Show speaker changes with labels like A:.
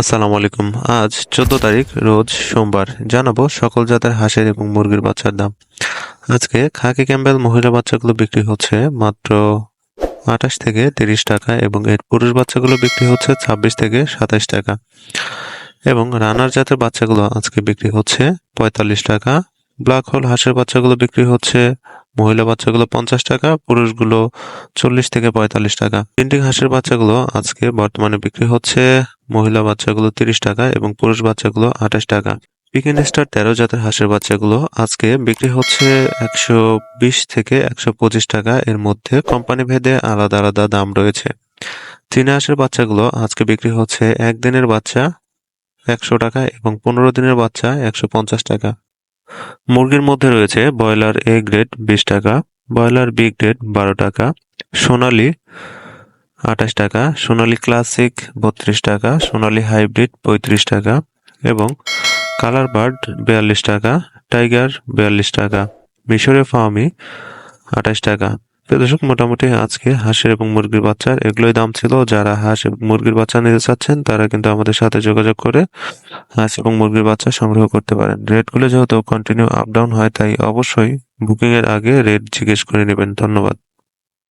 A: আসসালামু আলাইকুম। আজ চোদ্দ তারিখ, রোজ সোমবার। জানাব সকল জাতের হাঁসের এবং মুরগির বাচ্চার দাম। আজকে খাকি ক্যাম্বেল মহিলা বাচ্চাগুলো বিক্রি হচ্ছে মাত্র আঠাশ থেকে তিরিশ টাকা এবং এর পুরুষ বাচ্চাগুলো বিক্রি হচ্ছে ছাব্বিশ থেকে সাতাশ টাকা। এবং রানার জাতের বাচ্চাগুলো আজকে বিক্রি হচ্ছে পঁয়তাল্লিশ টাকা। ব্ল্যাক হোল হাঁসের বাচ্চাগুলো বিক্রি হচ্ছে মহিলা বাচ্চাগুলো পঞ্চাশ টাকা, পুরুষগুলো চল্লিশ থেকে পঁয়তাল্লিশ টাকা। তিনটি হাঁসের বাচ্চাগুলো আজকে বর্তমানে বিক্রি হচ্ছে মহিলা বাচ্চাগুলো তিরিশ টাকা এবং পুরুষ বাচ্চাগুলো আঠাশ টাকা। পিকেন স্টার তেরো জাতের হাঁসের বাচ্চাগুলো আজকে বিক্রি হচ্ছে একশো বিশ থেকে একশো পঁচিশ টাকা। এর মধ্যে কোম্পানি ভেদে আলাদা আলাদা দাম রয়েছে। চীনা হাঁসের বাচ্চাগুলো আজকে বিক্রি হচ্ছে একদিনের বাচ্চা একশো টাকা এবং পনেরো দিনের বাচ্চা একশো পঞ্চাশ টাকা। মুরগির মধ্যে রয়েছে ব্রয়লার এ গ্রেড বিশ টাকা, ব্রয়লার বি গ্রেড বারো টাকা, সোনালী আঠাশ টাকা, সোনালী ক্লাসিক বত্রিশ টাকা, সোনালী হাইব্রিড পঁয়ত্রিশ টাকা এবং কালার বার্ড বিয়াল্লিশ টাকা, টাইগার বিয়াল্লিশ টাকা। মিশরে ফার্মি আঠাশ টাকা। দর্শক, মোটামুটি আজকে হাঁসের এবং মুরগির বাচ্চার এগুলোই দাম ছিল। যারা হাঁস এবং মুরগির বাচ্চা নিতে চাচ্ছেন, তারা কিন্তু আমাদের সাথে যোগাযোগ করে হাঁস এবং মুরগির বাচ্চা সংগ্রহ করতে পারেন। রেটগুলো যেহেতু কন্টিনিউ আপ ডাউন হয়, তাই অবশ্যই বুকিং এর আগে রেট জিজ্ঞেস করে নেবেন। ধন্যবাদ।